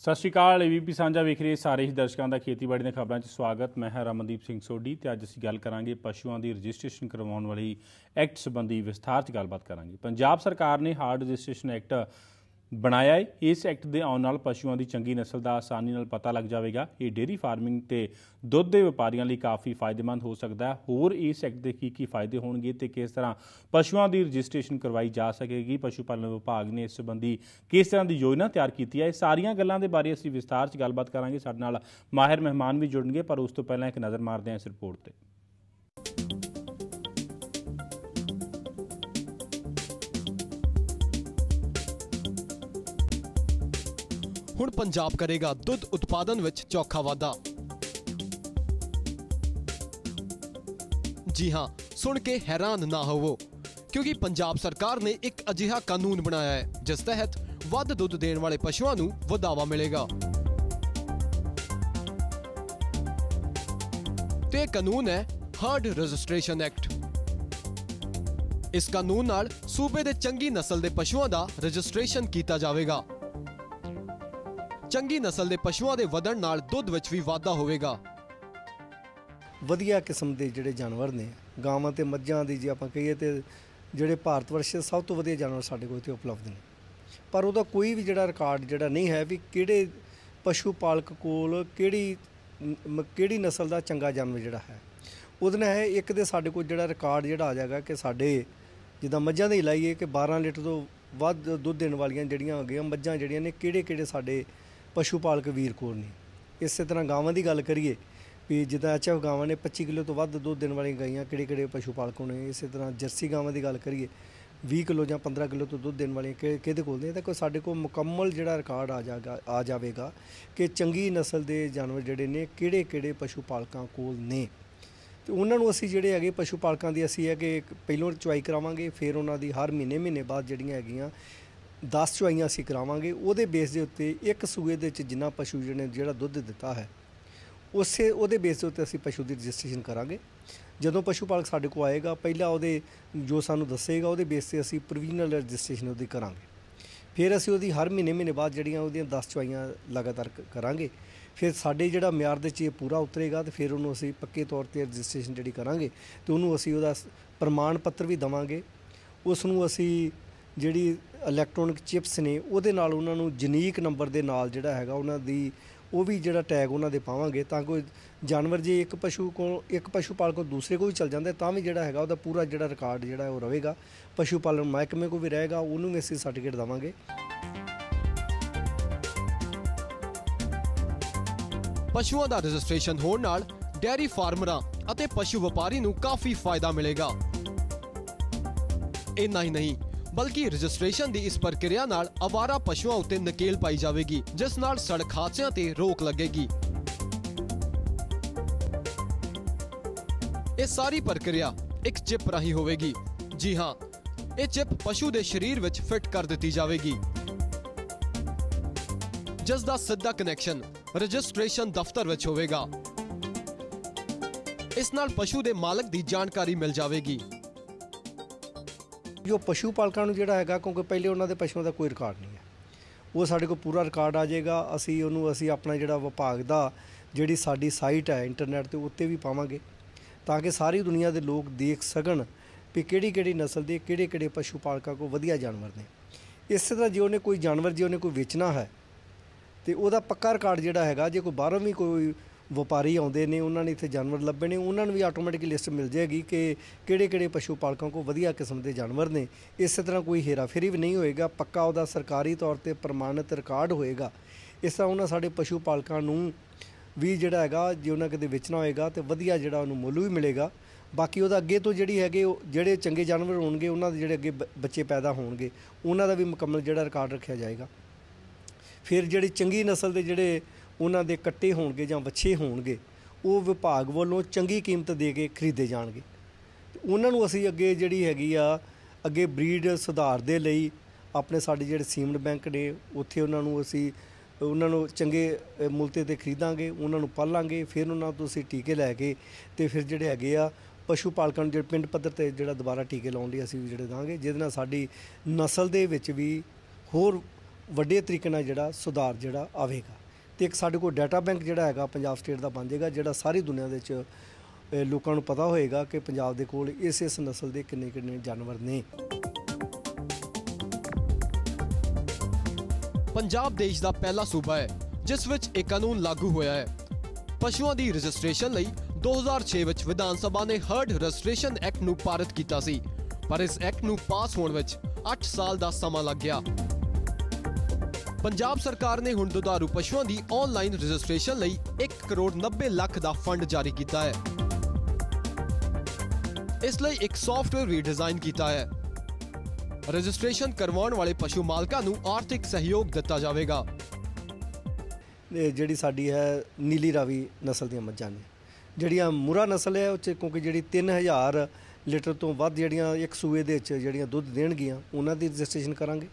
ਸਤਿ ਸ਼੍ਰੀ ਅਕਾਲ ਏਬੀਪੀ ਸਾਂਝਾ ਵੇਖ ਰਹੇ ਸਾਰੇ ਹੀ ਦਰਸ਼ਕਾਂ ਦਾ ਖੇਤੀਬਾੜੀ ਦੀਆਂ ਖਬਰਾਂ 'ਚ ਸਵਾਗਤ। ਮੈਂ ਹਾਂ ਰਮਨਦੀਪ ਸਿੰਘ ਸੋਢੀ ਤੇ ਅੱਜ ਅਸੀਂ ਗੱਲ ਕਰਾਂਗੇ ਪਸ਼ੂਆਂ ਦੀ ਰਜਿਸਟ੍ਰੇਸ਼ਨ ਕਰਵਾਉਣ ਵਾਲੀ ਐਕਟ ਸੰਬੰਧੀ ਵਿਸਥਾਰ 'ਚ ਗੱਲਬਾਤ ਕਰਾਂਗੇ। ਪੰਜਾਬ ਸਰਕਾਰ ਨੇ ਹਾਰਡ ਰਜਿਸਟ੍ਰੇਸ਼ਨ ਐਕਟ ਬਣਾਇਆ ਹੈ। ਇਸ ਐਕਟ ਦੇ ਆਉਣ ਨਾਲ ਪਸ਼ੂਆਂ ਦੀ ਚੰਗੀ ਨਸਲ ਦਾ ਆਸਾਨੀ ਨਾਲ ਪਤਾ ਲੱਗ ਜਾਵੇਗਾ। ਇਹ ਡੇਅਰੀ ਫਾਰਮਿੰਗ ਤੇ ਦੁੱਧ ਦੇ ਵਪਾਰੀਆਂ ਲਈ ਕਾਫੀ ਫਾਇਦੇਮੰਦ ਹੋ ਸਕਦਾ ਹੈ। ਹੋਰ ਇਸ ਐਕਟ ਦੇ ਕੀ ਕੀ ਫਾਇਦੇ ਹੋਣਗੇ ਤੇ ਕਿਸ ਤਰ੍ਹਾਂ ਪਸ਼ੂਆਂ ਦੀ ਰਜਿਸਟ੍ਰੇਸ਼ਨ ਕਰਵਾਈ ਜਾ ਸਕੇਗੀ? ਪਸ਼ੂ ਪਾਲਣ ਵਿਭਾਗ ਨੇ ਇਸ ਸੰਬੰਧੀ ਕਿਸ ਤਰ੍ਹਾਂ ਦੀ ਯੋਜਨਾ ਤਿਆਰ ਕੀਤੀ ਹੈ? ਇਹ ਸਾਰੀਆਂ ਗੱਲਾਂ ਦੇ ਬਾਰੇ ਅਸੀਂ ਵਿਸਤਾਰ 'ਚ ਗੱਲਬਾਤ ਕਰਾਂਗੇ। ਸਾਡੇ ਨਾਲ ਮਾਹਿਰ ਮਹਿਮਾਨ ਵੀ ਜੁੜਨਗੇ, ਪਰ ਉਸ ਤੋਂ ਪਹਿਲਾਂ ਇੱਕ ਨਜ਼ਰ ਮਾਰਦੇ ਹਾਂ ਇਸ ਰਿਪੋਰਟ ਤੇ। ਹੁਣ ਪੰਜਾਬ ਕਰੇਗਾ ਦੁੱਧ ਉਤਪਾਦਨ ਵਿੱਚ ਚੌਖਾ ਵਾਧਾ। ਜੀ ਹਾਂ, ਸੁਣ ਕੇ ਹੈਰਾਨ ਨਾ ਹੋਵੋ, ਕਿਉਂਕਿ ਪੰਜਾਬ ਸਰਕਾਰ ਨੇ ਇੱਕ ਅਜਿਹਾ ਕਾਨੂੰਨ ਬਣਾਇਆ ਹੈ, ਜਿਸ ਤਹਿਤ ਵੱਧ ਦੁੱਧ ਦੇਣ ਵਾਲੇ ਪਸ਼ੂਆਂ ਨੂੰ ਵਧਾਵਾ ਮਿਲੇਗਾ। ਤੇ ਕਾਨੂੰਨ ਹੈ ਹਰਡ ਰਜਿਸਟ੍ਰੇਸ਼ਨ ਐਕਟ ਇਸ ਕਾਨੂੰਨ ਨਾਲ ਸੂਬੇ ਦੇ ਚੰਗੀ ਨਸਲ ਦੇ ਪਸ਼ੂਆਂ ਦਾ ਰਜਿਸਟ੍ਰੇਸ਼ਨ ਕੀਤਾ ਜਾਵੇਗਾ। ਚੰਗੀ ਨਸਲ ਦੇ ਪਸ਼ੂਆਂ ਦੇ ਵਧਣ ਨਾਲ ਦੁੱਧ ਵਿੱਚ ਵੀ ਵਾਧਾ ਹੋਵੇਗਾ। ਵਧੀਆ ਕਿਸਮ ਦੇ ਜਿਹੜੇ ਜਾਨਵਰ ਨੇ, ਗਾਵਾਂ ਤੇ ਮੱਝਾਂ ਦੀ ਜੇ ਆਪਾਂ ਕਹੀਏ ਤੇ ਜਿਹੜੇ ਭਾਰਤ ਵਰਸ਼ ਦੇ ਸਭ ਤੋਂ ਵਧੀਆ ਜਾਨਵਰ ਸਾਡੇ ਕੋਲ ਇੱਥੇ ਉਪਲਬਧ ਨੇ। ਪਰ ਉਹਦਾ ਕੋਈ ਵੀ ਜਿਹੜਾ ਰਿਕਾਰਡ ਜਿਹੜਾ ਨਹੀਂ ਹੈ ਵੀ ਕਿਹੜੇ ਪਸ਼ੂ ਪਾਲਕ ਕੋਲ ਕਿਹੜੀ ਮ- ਕਿਹੜੀ ਨਸਲ ਦਾ ਚੰਗਾ ਜਾਨਵਰ ਜਿਹੜਾ ਹੈ। ਉਹਦੇ ਨਾਲ ਹੈ ਇੱਕ ਦੇ ਸਾਡੇ ਕੋਲ ਜਿਹੜਾ ਰਿਕਾਰਡ ਜਿਹੜਾ ਆ ਜਾਏਗਾ ਕਿ ਸਾਡੇ ਜਿੱਦਾਂ ਮੱਝਾਂ ਦੇ ਹੀ ਲਾਈਏ ਕਿ 12 ਲੀਟਰ ਤੋਂ ਵੱਧ ਦੁੱਧ ਦੇਣ ਵਾਲੀਆਂ ਜਿਹੜੀਆਂ ਹੈਗੀਆਂ ਮੱਝਾਂ ਜਿਹੜੀਆਂ ਨੇ ਕਿਹੜੇ ਕਿਹੜੇ ਸਾਡੇ ਪਸ਼ੂ ਪਾਲਕ ਵੀਰ ਕੋਲ ਨੇ ਇਸੇ ਤਰ੍ਹਾਂ ਗਾਵਾਂ ਦੀ ਗੱਲ ਕਰੀਏ ਵੀ ਜਿੱਦਾਂ ਐਚਐਫ ਗਾਵਾਂ ਨੇ 25 ਕਿਲੋ ਤੋਂ ਵੱਧ ਦੁੱਧ ਦੇਣ ਵਾਲੀਆਂ ਗਾਈਆਂ ਕਿਹੜੇ ਕਿਹੜੇ ਪਸ਼ੂ ਪਾਲਕ ਨੇ ਇਸੇ ਤਰ੍ਹਾਂ ਜਰਸੀ ਗਾਵਾਂ ਦੀ ਗੱਲ ਕਰੀਏ 20 ਕਿਲੋ ਜਾਂ 15 ਕਿਲੋ ਤੋਂ ਦੁੱਧ ਦੇਣ ਵਾਲੀਆਂ ਕਿ- ਕਿਹਦੇ ਕੋਲ ਨੇ? ਤਾਂ ਕੋਈ ਸਾਡੇ ਕੋਲ ਮੁਕੰਮਲ ਜਿਹੜਾ ਰਿਕਾਰਡ ਆ ਜਾਗਾ, ਆ ਜਾਵੇਗਾ ਕਿ ਚੰਗੀ ਨਸਲ ਦੇ ਜਾਨਵਰ ਜਿਹੜੇ ਨੇ ਕਿਹੜੇ ਕਿਹੜੇ ਪਸ਼ੂ ਪਾਲਕਾਂ ਕੋਲ ਨੇ। ਤੇ ਉਹਨਾਂ ਨੂੰ ਅਸੀਂ ਜਿਹੜੇ ਹੈਗੇ ਪਸ਼ੂ ਪਾਲਕਾਂ ਦੀ ਅਸੀਂ ਹੈ ਕਿ ਪਹਿਲੋਂ ਚੁਆਈ ਕਰਾਵਾਂਗੇ, ਫਿਰ ਉਹਨਾਂ ਦੀ ਹਰ ਮਹੀਨੇ ਮਹੀਨੇ ਬਾਅਦ ਜਿਹੜੀਆਂ ਹੈਗੀਆਂ 10 ਚੁਆਈਆਂ ਅਸੀਂ ਕਰਾਵਾਂਗੇ, ਉਹਦੇ ਬੇਸ ਦੇ ਉੱਤੇ ਇੱਕ ਸੂਏ ਦੇ ਵਿੱਚ ਜਿੰਨਾ ਪਸ਼ੂ ਜਿਹਨੇ ਜਿਹੜਾ ਦੁੱਧ ਦਿੱਤਾ ਹੈ, ਉਸੇ, ਉਹਦੇ ਬੇਸ ਦੇ ਉੱਤੇ ਅਸੀਂ ਪਸ਼ੂ ਦੀ ਰਜਿਸਟ੍ਰੇਸ਼ਨ ਕਰਾਂਗੇ। ਜਦੋਂ ਪਸ਼ੂ ਪਾਲਕ ਸਾਡੇ ਕੋਲ ਆਏਗਾ, ਪਹਿਲਾਂ ਉਹਦੇ, ਜੋ ਸਾਨੂੰ ਦੱਸੇਗਾ, ਉਹਦੇ ਬੇਸ ਤੇ ਅਸੀਂ ਪ੍ਰੋਵੀਜ਼ਨਲ ਰਜਿਸਟ੍ਰੇਸ਼ਨ ਉਹਦੀ ਕਰਾਂਗੇ। ਫਿਰ ਅਸੀਂ ਉਹਦੀ ਹਰ ਮਹੀਨੇ ਮਹੀਨੇ ਬਾਅਦ ਜਿਹੜੀਆਂ ਉਹਦੀਆਂ 10 ਚੁਆਈਆਂ ਲਗਾਤਾਰ ਕਰਾਂਗੇ। ਫਿਰ ਸਾਡੇ ਜਿਹੜਾ ਮਿਆਰ ਦੇ 'ਚ ਇਹ ਪੂਰਾ ਉਤਰੇਗਾ ਤੇ ਫਿਰ ਉਹਨੂੰ ਅਸੀਂ ਪੱਕੇ ਤੌਰ ਤੇ ਰਜਿਸਟ੍ਰੇਸ਼ਨ ਜਿਹੜੀ ਕਰਾਂਗੇ, ਤੇ ਉਹਨੂੰ ਅਸੀਂ ਉਹਦਾ ਪ੍ਰਮਾਣ ਪੱਤਰ ਵੀ ਦਵਾਂਗੇ। ਉਸ ਨੂੰ ਅਸੀਂ ਜਿਹੜੀ ਇਲੈਕਟ੍ਰੋਨਿਕ ਚਿਪਸ ਨੇ, ਉਹਦੇ ਨਾਲ ਉਹਨਾਂ ਨੂੰ ਜਨੀਕ ਨੰਬਰ ਦੇ ਨਾਲ ਜਿਹੜਾ ਹੈਗਾ ਉਹਨਾਂ ਦੀ, ਉਹ ਵੀ ਜਿਹੜਾ ਟੈਗ ਉਹਨਾਂ ਦੇ ਪਾਵਾਂਗੇ ਤਾਂ ਕੋਈ ਜਾਨਵਰ ਜੇ ਇੱਕ ਪਸ਼ੂ ਕੋਲ, ਇੱਕ ਪਸ਼ੂ ਪਾਲ ਕੋਲ ਦੂਸਰੇ ਕੋਲ ਵੀ ਚਲ ਜਾਂਦਾ, ਤਾਂ ਵੀ ਜਿਹੜਾ ਹੈਗਾ ਉਹਦਾ ਪੂਰਾ ਜਿਹੜਾ ਰਿਕਾਰਡ ਜਿਹੜਾ ਉਹ ਰਹੇਗਾ। ਪਸ਼ੂ ਪਾਲਣ ਮਹਿਕਮੇ ਕੋਲ ਵੀ ਰਹੇਗਾ, ਉਹਨੂੰ ਵੀ ਅਸੀਂ ਸਰਟੀਫਿਕੇਟ ਦਵਾਂਗੇ। ਪਸ਼ੂਆਂ ਦਾ ਰਜਿਸਟ੍ਰੇਸ਼ਨ ਹੋਣ ਨਾਲ ਡੈਰੀ ਫਾਰਮਰਾਂ ਅਤੇ ਪਸ਼ੂ ਵਪਾਰੀ ਨੂੰ ਕਾਫੀ ਫਾਇਦਾ ਮਿਲੇਗਾ। ਇੰਨਾ ਹੀ ਨਹੀਂ ਬਲਕਿ ਰਜਿਸਟ੍ਰੇਸ਼ਨ ਦੀ ਇਸ ਪ੍ਰਕਿਰਿਆ ਨਾਲ ਅਵਾਰਾ ਪਸ਼ੂਆਂ ਉੱਤੇ ਨਕੇਲ ਪਾਈ ਜਾਵੇਗੀ, ਜਿਸ ਨਾਲ ਸੜਕ ਹਾਦਸਿਆਂ ਤੇ ਰੋਕ ਲੱਗੇਗੀ। ਇਹ ਸਾਰੀ ਪ੍ਰਕਿਰਿਆ ਇੱਕ ਚਿਪ ਰਾਹੀਂ ਹੋਵੇਗੀ। ਜੀ ਹਾਂ, ਇਹ ਚਿਪ ਪਸ਼ੂ ਦੇ ਸਰੀਰ ਵਿੱਚ ਫਿੱਟ ਕਰ ਦਿੱਤੀ ਜਾਵੇਗੀ। ਜਿਸ ਦਾ ਸਿੱਧਾ ਕਨੈਕਸ਼ਨ ਰਜਿਸਟ੍ਰੇਸ਼ਨ ਦਫ਼ਤਰ ਵਿੱਚ ਹੋਵੇਗਾ। ਇਸ ਨਾਲ ਪਸ਼ੂ ਦੇ ਮਾਲਕ ਦੀ ਜਾਣਕਾਰੀ ਮਿਲ ਜਾਵੇਗੀ। ਜੋ ਪਸ਼ੂ ਪਾਲਕਾਂ ਨੂੰ ਜਿਹੜਾ ਹੈਗਾ, ਕਿਉਂਕਿ ਪਹਿਲੇ ਉਹਨਾਂ ਦੇ ਪਸ਼ੂਆਂ ਦਾ ਕੋਈ ਰਿਕਾਰਡ ਨਹੀਂ ਹੈ। ਉਹ ਸਾਡੇ ਕੋਲ ਪੂਰਾ ਰਿਕਾਰਡ ਆ ਜਾਏਗਾ, ਅਸੀਂ ਉਹਨੂੰ, ਅਸੀਂ ਆਪਣਾ ਜਿਹੜਾ ਵਿਭਾਗ ਦਾ, ਜਿਹੜੀ ਸਾਡੀ ਸਾਈਟ ਹੈ ਇੰਟਰਨੈਟ ਤੇ ਉੱਤੇ ਵੀ ਪਾਵਾਂਗੇ, ਤਾਂ ਕਿ ਸਾਰੀ ਦੁਨੀਆ ਦੇ ਲੋਕ ਦੇਖ ਸਕਣ ਵੀ ਕਿਹੜੀ ਕਿਹੜੀ ਨਸਲ ਦੇ ਕਿਹੜੇ ਕਿਹੜੇ ਪਸ਼ੂ ਪਾਲਕਾਂ ਕੋਲ ਵਧੀਆ ਜਾਨਵਰ ਨੇ। ਇਸੇ ਤਰ੍ਹਾਂ ਜੇ ਉਹਨੇ ਕੋਈ ਜਾਨਵਰ, ਜੇ ਉਹਨੇ ਕੋਈ ਵੇਚਣਾ ਹੈ, ਤੇ ਉਹਦਾ ਪੱਕਾ ਰਿਕਾਰਡ ਜਿਹੜਾ ਹੈਗਾ, ਜੇ ਕੋਈ ਬਾਹਰੋਂ ਵੀ ਕੋਈ ਵਪਾਰੀ ਆਉਂਦੇ ਨੇ, ਉਹਨਾਂ ਨੇ ਇੱਥੇ ਜਾਨਵਰ ਲੱਭੇ ਨੇ, ਉਹਨਾਂ ਨੂੰ ਵੀ ਆਟੋਮੈਟਿਕ ਲਿਸਟ ਮਿਲ ਜਾਏਗੀ ਕਿ ਕਿਹੜੇ ਕਿਹੜੇ ਪਸ਼ੂ ਪਾਲਕਾਂ ਕੋਲ ਵਧੀਆ ਕਿਸਮ ਦੇ ਜਾਨਵਰ ਨੇ। ਇਸੇ ਤਰ੍ਹਾਂ ਕੋਈ ਹੇਰਾਫੇਰੀ ਵੀ ਨਹੀਂ ਹੋਏਗਾ, ਪੱਕਾ ਉਹਦਾ ਸਰਕਾਰੀ ਤੌਰ ਤੇ ਪ੍ਰਮਾਣਿਤ ਰਿਕਾਰਡ ਹੋਏਗਾ। ਇਸ ਤਰ੍ਹਾਂ ਉਹਨਾਂ ਸਾਡੇ ਪਸ਼ੂ ਪਾਲਕਾਂ ਨੂੰ ਵੀ ਜਿਹੜਾ ਹੈਗਾ, ਜੇ ਉਹਨਾਂ ਕਿਤੇ ਵੇਚਣਾ ਹੋਏਗਾ ਤੇ ਵਧੀਆ ਜਿਹੜਾ ਉਹਨੂੰ ਮੁੱਲ ਵੀ ਮਿਲੇਗਾ। ਬਾਕੀ ਉਹਦਾ ਅੱਗੇ ਤੋਂ ਜਿਹੜੀ ਹੈਗੇ ਉਹ, ਜਿਹੜੇ ਚੰਗੇ ਜਾਨਵਰ ਹੋਣਗੇ, ਉਹਨਾਂ ਦੇ ਜਿਹੜੇ ਅੱਗੇ ਬ- ਬੱਚੇ ਪੈਦਾ ਹੋਣਗੇ, ਉਹਨਾਂ ਦਾ ਵੀ ਮੁਕੰਮਲ ਜਿਹੜਾ ਰਿਕਾਰਡ ਰੱਖਿਆ ਜਾਏਗਾ। ਫਿਰ ਜਿਹੜੀ ਚੰਗੀ ਨਸਲ ਦੇ ਜਿਹੜੇ ਉਹਨਾਂ ਦੇ ਕੱਟੇ ਹੋਣਗੇ ਜਾਂ ਵੱਛੇ ਹੋਣਗੇ ਉਹ ਵਿਭਾਗ ਵੱਲੋਂ ਚੰਗੀ ਕੀਮਤ ਦੇ ਕੇ ਖਰੀਦੇ ਜਾਣਗੇ। ਤੇ ਉਹਨਾਂ ਨੂੰ ਅਸੀਂ ਅੱਗੇ ਜਿਹੜੀ ਹੈਗੀ ਆ ਅੱਗੇ ਬਰੀਡ ਸੁਧਾਰ ਦੇ ਲਈ ਆਪਣੇ ਸਾਡੇ ਜਿਹੜੇ ਸੀਮਡ ਬੈਂਕ ਨੇ ਉੱਥੇ ਉਹਨਾਂ ਨੂੰ ਅਸੀਂ ਉਹਨਾਂ ਨੂੰ ਚੰਗੇ ਅ, ਮੁੱਲ ਤੇ ਖਰੀਦਾਂਗੇ ਉਹਨਾਂ ਨੂੰ ਪਾਲਾਂਗੇ ਫਿਰ ਉਹਨਾਂ ਤੋਂ ਅਸੀਂ ਟੀਕੇ ਲੈ ਕੇ ਤੇ ਫਿਰ ਜਿਹੜੇ ਹੈਗੇ ਆ ਪਸ਼ੂ ਪਾਲਕਾਂ ਨੂੰ ਜਿਹੜੇ ਪਿੰਡ ਪੱਧਰ ਤੇ ਜਿਹੜਾ ਦੁਬਾਰਾ ਟੀਕੇ ਲਾਉਣ ਲਈ ਅਸੀਂ ਜਿਹੜੇ ਦਾਂਗੇ ਜਿਹਦੇ ਨਾਲ ਸਾਡੀ ਨਸਲ ਦੇ ਵਿੱਚ ਵੀ ਹੋਰ ਵੱਡੇ ਤਰੀਕੇ ਨਾਲ ਜਿਹੜਾ ਸੁਧਾਰ ਜਿਹੜਾ ਆਵੇਗਾ। ਤੇ ਇੱਕ ਸਾਡੇ ਕੋਲ ਡਾਟਾ ਬੈਂਕ ਜਿਹੜਾ ਹੈਗਾ ਪੰਜਾਬ ਸਟੇਟ ਦਾ ਬਣ ਜਾਏਗਾ ਜਿਹੜਾ ਸਾਰੀ ਦੁਨੀਆ ਦੇ ਵਿੱਚ ਅ, ਲੋਕਾਂ ਨੂੰ ਪਤਾ ਹੋਏਗਾ ਕਿ ਪੰਜਾਬ ਦੇ ਕੋਲ ਇਸ ਇਸ ਨਸਲ ਦੇ ਕਿੰਨੇ ਕਿੰਨੇ ਜਾਨਵਰ ਨੇ। ਪੰਜਾਬ ਦੇਸ਼ ਦਾ ਪਹਿਲਾ ਸੂਬਾ ਹੈ ਜਿਸ ਵਿੱਚ ਇਹ ਕਾਨੂੰਨ ਲਾਗੂ ਹੋਇਆ ਹੈ। ਪਸ਼ੂਆਂ ਦੀ ਰਜਿਸਟ੍ਰੇਸ਼ਨ ਲਈ 2006 ਵਿੱਚ ਵਿਧਾਨ ਸਭਾ ਨੇ ਹਰਡ ਰਜਿਸਟ੍ਰੇਸ਼ਨ ਐਕਟ ਨੂੰ ਪਾਰਿਤ ਕੀਤਾ ਸੀ ਪਰ ਇਸ ਐਕਟ ਨੂੰ ਪਾਸ ਹੋਣ ਵਿੱਚ 8 ਸਾਲ ਦਾ ਸਮਾਂ ਲੱਗ ਗਿਆ। ਪੰਜਾਬ ਸਰਕਾਰ ਨੇ ਹੁਣ ਦੁਧਾਰੂ ਪਸ਼ੂਆਂ ਦੀ ਆਨਲਾਈਨ ਰਜਿਸਟ੍ਰੇਸ਼ਨ ਲਈ 1 ਕਰੋੜ 90 ਲੱਖ ਦਾ ਫੰਡ ਜਾਰੀ ਕੀਤਾ ਹੈ। ਇਸ ਲਈ ਇੱਕ ਸੌਫਟਵੇਅਰ ਵੀ ਡਿਜ਼ਾਈਨ ਕੀਤਾ ਹੈ। ਰਜਿਸਟ੍ਰੇਸ਼ਨ ਕਰਵਾਉਣ ਵਾਲੇ ਪਸ਼ੂ ਮਾਲਕਾਂ ਨੂੰ ਆਰਥਿਕ ਸਹਿਯੋਗ ਦਿੱਤਾ ਜਾਵੇਗਾ। ਇਹ ਜਿਹੜੀ ਸਾਡੀ ਹੈ, ਨੀਲੀ ਰਾਵੀ ਨਸਲ ਦੀਆਂ ਮੱਝਾਂ ਨੇ। ਜਿਹੜੀਆਂ ਮੁਰਾ ਨਸਲ ਹੈ, ਉਹ 'ਚ ਕਿਉਂਕਿ ਜਿਹੜੀ 3000 ਲੀਟਰ ਤੋਂ ਵੱਧ ਜਿਹੜੀਆਂ ਇੱਕ ਸੂਏ ਦੇ ਵਿੱਚ ਜਿਹੜੀਆਂ ਦੁੱਧ ਦੇਣਗੀਆਂ, ਉਹਨਾਂ ਦੀ ਰਜਿਸਟ੍ਰੇਸ਼ਨ ਕਰਾਂਗੇ।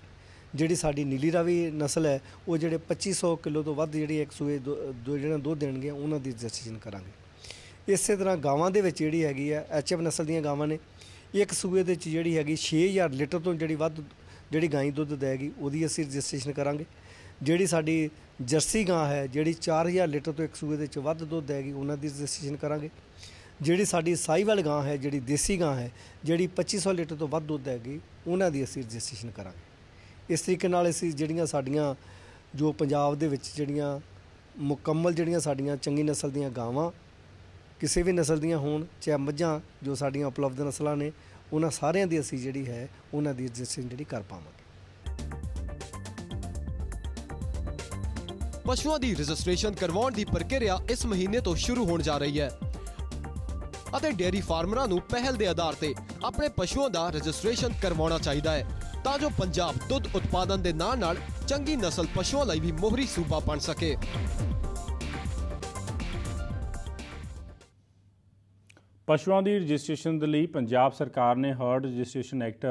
ਜਿਹੜੀ ਸਾਡੀ ਨੀਲੀ ਰਾਵੀ ਨਸਲ ਹੈ, ਉਹ ਜਿਹੜੇ 2500 ਕਿਲੋ ਤੋਂ ਵੱਧ ਜਿਹੜੀ ਇੱਕ ਸੂਏ ਦੁ- ਜਿਹੜਾ ਦੁੱਧ ਦੇਣਗੀਆਂ ਉਹਨਾਂ ਦੀ ਰਜਿਸਟ੍ਰੇਸ਼ਨ ਕਰਾਂਗੇ। ਇਸੇ ਤਰ੍ਹਾਂ ਗਾਵਾਂ ਦੇ ਵਿੱਚ ਜਿਹੜੀ ਹੈਗੀ ਹੈ ਐਚਐਫ ਨਸਲ ਦੀਆਂ ਗਾਵਾਂ ਨੇ, ਇੱਕ ਸੂਏ ਦੇ ਵਿੱਚ ਜਿਹੜੀ ਹੈਗੀ 6000 ਲੀਟਰ ਤੋਂ ਜਿਹੜੀ ਵੱਧ ਜਿਹੜੀ ਗਾਂ ਦੁੱਧ ਦੇਗੀ, ਉਹਦੀ ਅਸੀਂ ਰਜਿਸਟ੍ਰੇਸ਼ਨ ਕਰਾਂਗੇ। ਜਿਹੜੀ ਸਾਡੀ ਜਰਸੀ ਗਾਂ ਹੈ, ਜਿਹੜੀ 4000 ਲੀਟਰ ਤੋਂ ਇੱਕ ਸੂਏ ਦੇ ਵਿੱਚ ਵੱਧ ਦੁੱਧ ਦੇਗੀ, ਉਹਨਾਂ ਦੀ ਰਜਿਸਟ੍ਰੇਸ਼ਨ ਕਰਾਂਗੇ। ਜਿਹੜੀ ਸਾਡੀ ਸਾਈਵਾਲ ਗਾਂ ਹੈ, ਜਿਹੜੀ ਦੇਸੀ ਗਾਂ ਹੈ, ਜਿਹੜੀ 2500 ਲੀਟਰ ਤੋਂ ਵੱਧ ਦੁੱਧ ਦੇਗੀ, ਉਹਨਾਂ ਦੀ ਅਸੀਂ ਰਜਿਸਟ੍ਰੇਸ਼ਨ ਕਰਾਂਗੇ। ਇਸ ਤਰੀਕੇ ਨਾਲ ਅਸੀਂ ਜਿਹੜੀਆਂ ਸਾਡੀਆਂ, ਜੋ ਪੰਜਾਬ ਦੇ ਵਿੱਚ ਜਿਹੜੀਆਂ ਮੁਕੰਮਲ ਜਿਹੜੀਆਂ ਸਾਡੀਆਂ ਚੰਗੀ ਨਸਲ ਦੀਆਂ ਗਾਵਾਂ, ਕਿਸੇ ਵੀ ਨਸਲ ਦੀਆਂ ਹੋਣ, ਚਾਹੇ ਮੱਝਾਂ, ਜੋ ਸਾਡੀਆਂ ਉਪਲਬਧ ਨਸਲਾਂ ਨੇ, ਉਹਨਾਂ ਸਾਰਿਆਂ ਦੀ ਅਸੀਂ ਜਿਹੜੀ ਹੈ, ਉਹਨਾਂ ਦੀ ਰਜਿਸਟ੍ਰੇਸ਼ਨ ਜਿਹੜੀ ਕਰ ਪਾਵਾਂਗੇ। ਪਸ਼ੂਆਂ ਦੀ ਰਜਿਸਟ੍ਰੇਸ਼ਨ ਕਰਵਾਉਣ ਦੀ ਪ੍ਰਕਿਰਿਆ ਇਸ ਮਹੀਨੇ ਤੋਂ ਸ਼ੁਰੂ ਹੋਣ ਜਾ ਰਹੀ ਹੈ। ਅਤੇ ਡੇਅਰੀ ਫਾਰਮਰਾਂ ਨੂੰ ਪਹਿਲ ਦੇ ਆਧਾਰ ਤੇ ਆਪਣੇ ਪਸ਼ੂਆਂ ਦਾ ਰਜਿਸਟ੍ਰੇਸ਼ਨ ਕਰਵਾਉਣਾ ਚਾਹੀਦਾ ਹੈ। ਤਾਂ ਜੋ ਪੰਜਾਬ ਦੁੱਧ ਉਤਪਾਦਨ ਦੇ ਨਾਲ ਨਾਲ ਚੰਗੀ ਨਸਲ ਪਸ਼ੂਆਂ ਲਈ ਵੀ ਮੋਹਰੀ ਸੂਬਾ ਬਣ ਸਕੇ। ਪਸ਼ੂਆਂ ਦੀ ਰਜਿਸਟ੍ਰੇਸ਼ਨ ਦੇ ਲਈ ਪੰਜਾਬ ਸਰਕਾਰ ਨੇ ਹਰਡ ਰਜਿਸਟ੍ਰੇਸ਼ਨ ਐਕਟ